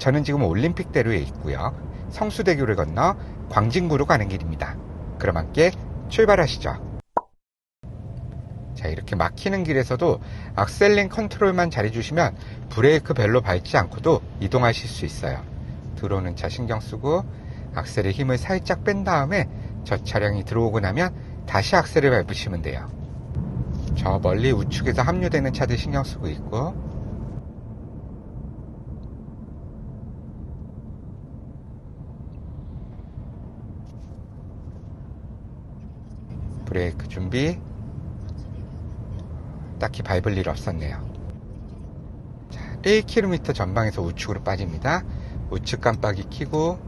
저는 지금 올림픽대로에 있고요. 성수대교를 건너 광진구로 가는 길입니다. 그럼 함께 출발하시죠. 자, 이렇게 막히는 길에서도 악셀링 컨트롤만 잘해주시면 브레이크 별로 밟지 않고도 이동하실 수 있어요. 들어오는 차 신경 쓰고 악셀의 힘을 살짝 뺀 다음에 저 차량이 들어오고 나면 다시 악셀을 밟으시면 돼요. 저 멀리 우측에서 합류되는 차들 신경 쓰고 있고 브레이크 준비 딱히 밟을 일 없었네요. 자, 1km 전방에서 우측으로 빠집니다. 우측 깜빡이 켜고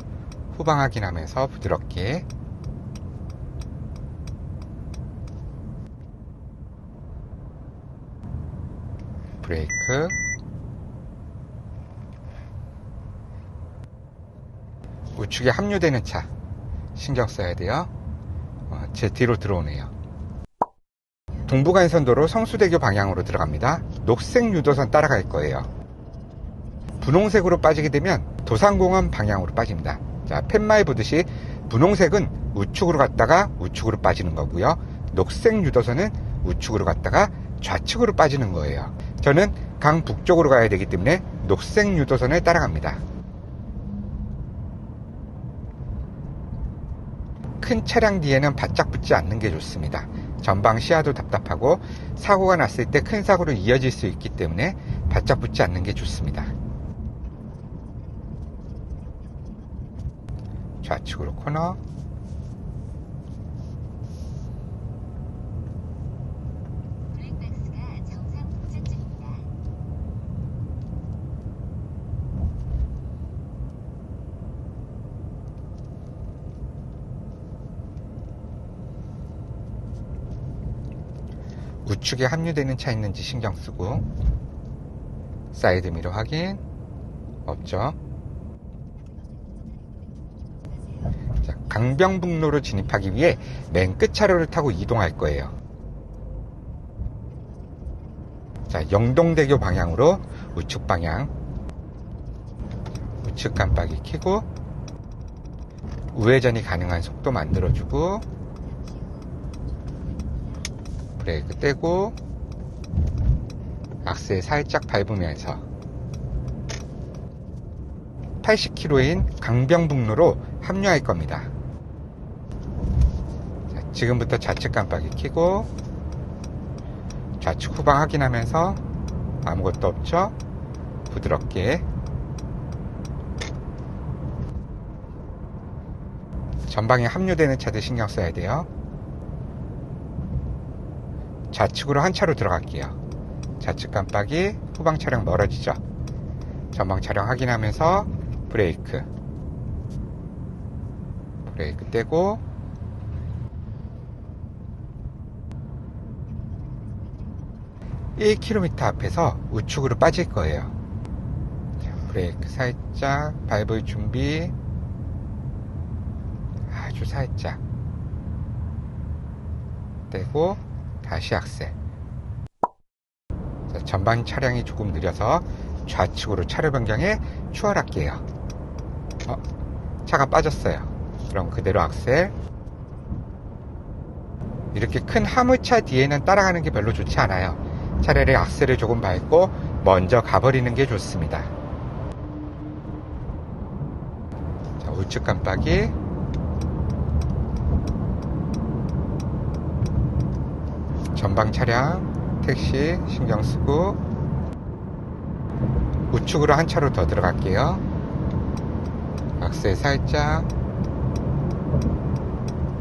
후방 확인하면서 부드럽게 브레이크 우측에 합류되는 차 신경 써야 돼요. 어, 제 뒤로 들어오네요. 동부간선도로 성수대교 방향으로 들어갑니다. 녹색 유도선 따라갈 거예요. 분홍색으로 빠지게 되면 도산공원 방향으로 빠집니다. 자, 팻말 보듯이 분홍색은 우측으로 갔다가 우측으로 빠지는 거고요. 녹색 유도선은 우측으로 갔다가 좌측으로 빠지는 거예요. 저는 강 북쪽으로 가야 되기 때문에 녹색 유도선을 따라갑니다. 큰 차량 뒤에는 바짝 붙지 않는 게 좋습니다. 전방 시야도 답답하고 사고가 났을 때 큰 사고로 이어질 수 있기 때문에 바짝 붙지 않는 게 좋습니다. 좌측으로 코너 블랙박스가 정상 도착 중입니다. 우측에 합류되는 차 있는지 신경 쓰고 사이드 미러 확인. 없죠? 자, 강병북로로 진입하기 위해 맨 끝 차로를 타고 이동할 거예요. 자 영동대교 방향으로 우측 방향. 우측 깜빡이 켜고 우회전이 가능한 속도 만들어주고 브레이크 떼고 악셀 살짝 밟으면서 80km인 강병북로로 합류할 겁니다. 자, 지금부터 좌측 깜빡이 켜고 좌측 후방 확인하면서 아무것도 없죠? 부드럽게 전방에 합류되는 차들 신경 써야 돼요. 좌측으로 한 차로 들어갈게요. 좌측 깜빡이, 후방 차량 멀어지죠. 전방 차량 확인하면서 브레이크. 브레이크 떼고, (1km) 앞에서 우측으로 빠질 거예요. 자, 브레이크 살짝 밟을 준비. 아주 살짝. 떼고, 다시 악셀. 자, 전방 차량이 조금 느려서 좌측으로 차로 변경해 추월할게요. 어, 차가 빠졌어요. 그럼 그대로 악셀. 이렇게 큰 화물차 뒤에는 따라가는 게 별로 좋지 않아요. 차라리 악셀을 조금 밟고 먼저 가버리는 게 좋습니다. 자, 우측 깜빡이. 전방 차량, 택시 신경 쓰고 우측으로 한 차로 더 들어갈게요. 악셀 살짝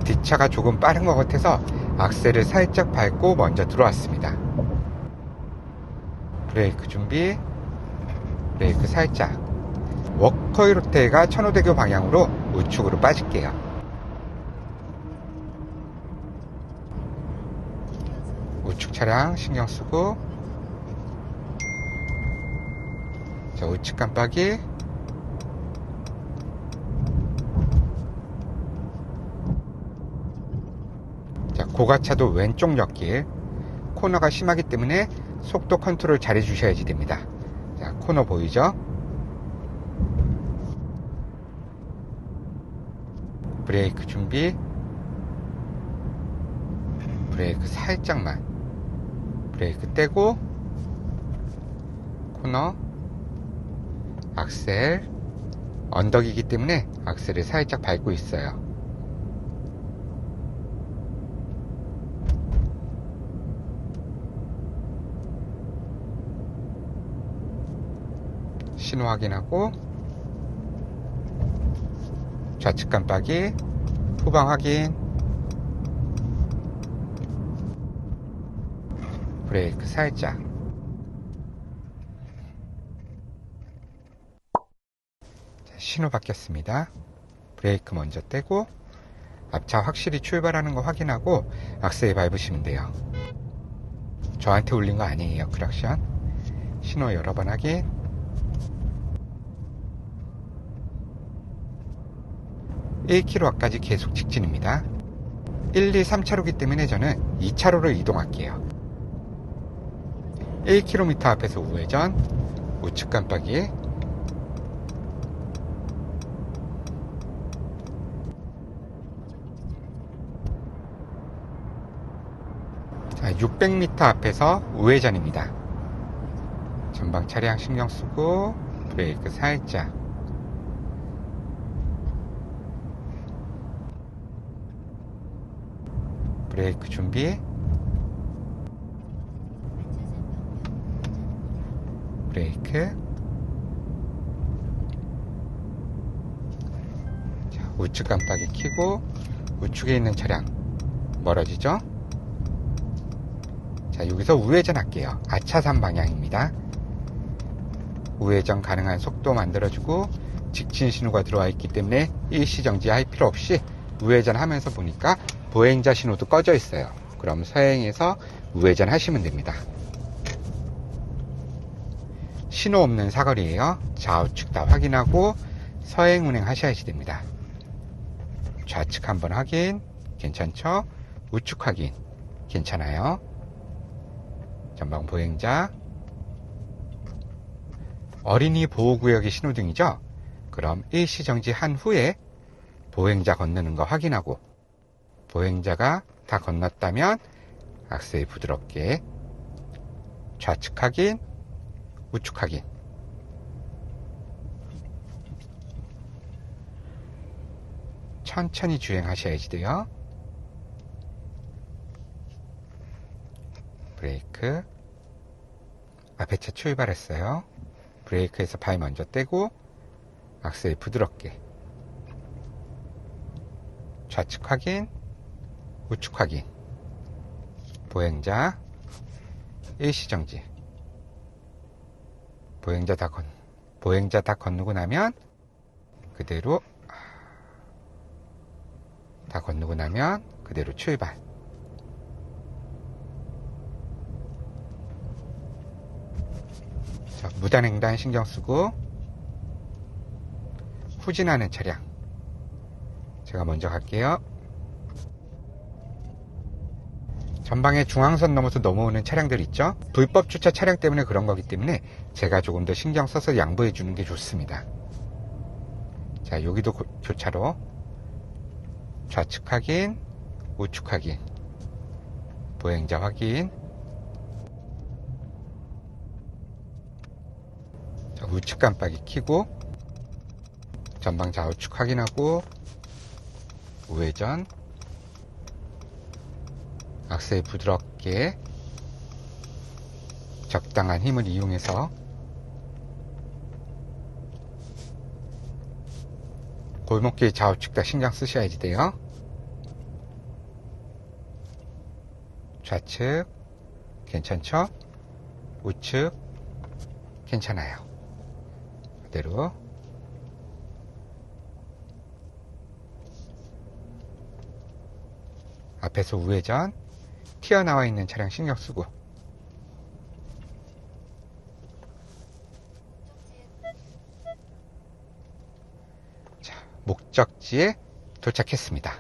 뒷차가 조금 빠른 것 같아서 악셀을 살짝 밟고 먼저 들어왔습니다. 브레이크 준비, 브레이크 살짝. 워커이로테가 천호대교 방향으로 우측으로 빠질게요. 차량 신경 쓰고. 자 우측 깜빡이. 자 고가차도 왼쪽 옆길 코너가 심하기 때문에 속도 컨트롤 잘 해주셔야지 됩니다. 자 코너 보이죠? 브레이크 준비. 브레이크 살짝만. 브레이크 떼고, 코너, 악셀, 언덕이기 때문에 악셀을 살짝 밟고 있어요. 신호 확인하고 좌측 깜빡이 후방 확인 브레이크 살짝. 자, 신호 바뀌었습니다. 브레이크 먼저 떼고 앞차 확실히 출발하는 거 확인하고 악셀 밟으시면 돼요. 저한테 울린 거 아니에요 크락션. 신호 여러 번 확인. 1km까지 계속 직진입니다. 1, 2, 3차로기 때문에 저는 2차로로 이동할게요. 1km 앞에서 우회전, 우측 깜빡이, 자, 600m 앞에서 우회전입니다. 전방 차량 신경 쓰고 브레이크 살짝. 브레이크 준비 브레이크 자, 우측 깜빡이 켜고 우측에 있는 차량 멀어지죠 자 여기서 우회전 할게요 아차산 방향입니다 우회전 가능한 속도 만들어주고 직진 신호가 들어와 있기 때문에 일시정지 할 필요 없이 우회전 하면서 보니까 보행자 신호도 꺼져 있어요. 그럼 서행해서 우회전 하시면 됩니다. 신호 없는 사거리에요. 좌우측 다 확인하고 서행 운행 하셔야지 됩니다. 좌측 한번 확인. 괜찮죠? 우측 확인. 괜찮아요. 전방 보행자. 어린이 보호구역의 신호등이죠? 그럼 일시 정지 한 후에 보행자 건너는 거 확인하고 보행자가 다 건넜다면 악셀 부드럽게 좌측 확인, 우측 확인. 천천히 주행하셔야지 돼요. 브레이크. 앞에 차 출발했어요. 브레이크에서 발 먼저 떼고 악셀 부드럽게 좌측 확인, 우측 확인, 보행자, 일시정지, 보행자 다 건, 보행자 다 건너고 나면 그대로 다 건너고 나면 그대로 출발. 자, 무단횡단 신경 쓰고 후진하는 차량 제가 먼저 갈게요. 전방에 중앙선 넘어서 넘어오는 차량들 있죠? 불법 주차 차량 때문에 그런 거기 때문에 제가 조금 더 신경 써서 양보해 주는 게 좋습니다. 자, 여기도 고- 교차로. 좌측 확인, 우측 확인, 보행자 확인. 자, 우측 깜빡이 켜고, 전방 좌우측 확인하고, 우회전 악셀 부드럽게 적당한 힘을 이용해서 골목길 좌우측 다 신경 쓰셔야지 돼요. 좌측 괜찮죠? 우측 괜찮아요. 그대로. 앞에서 우회전 튀어나와 있는 차량 신경 쓰고 자, 목적지에 도착했습니다.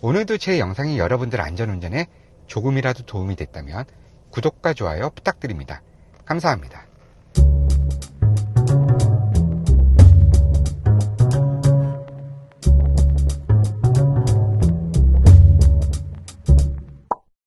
오늘도 제 영상이 여러분들 안전운전에 조금이라도 도움이 됐다면 구독과 좋아요 부탁드립니다. 감사합니다.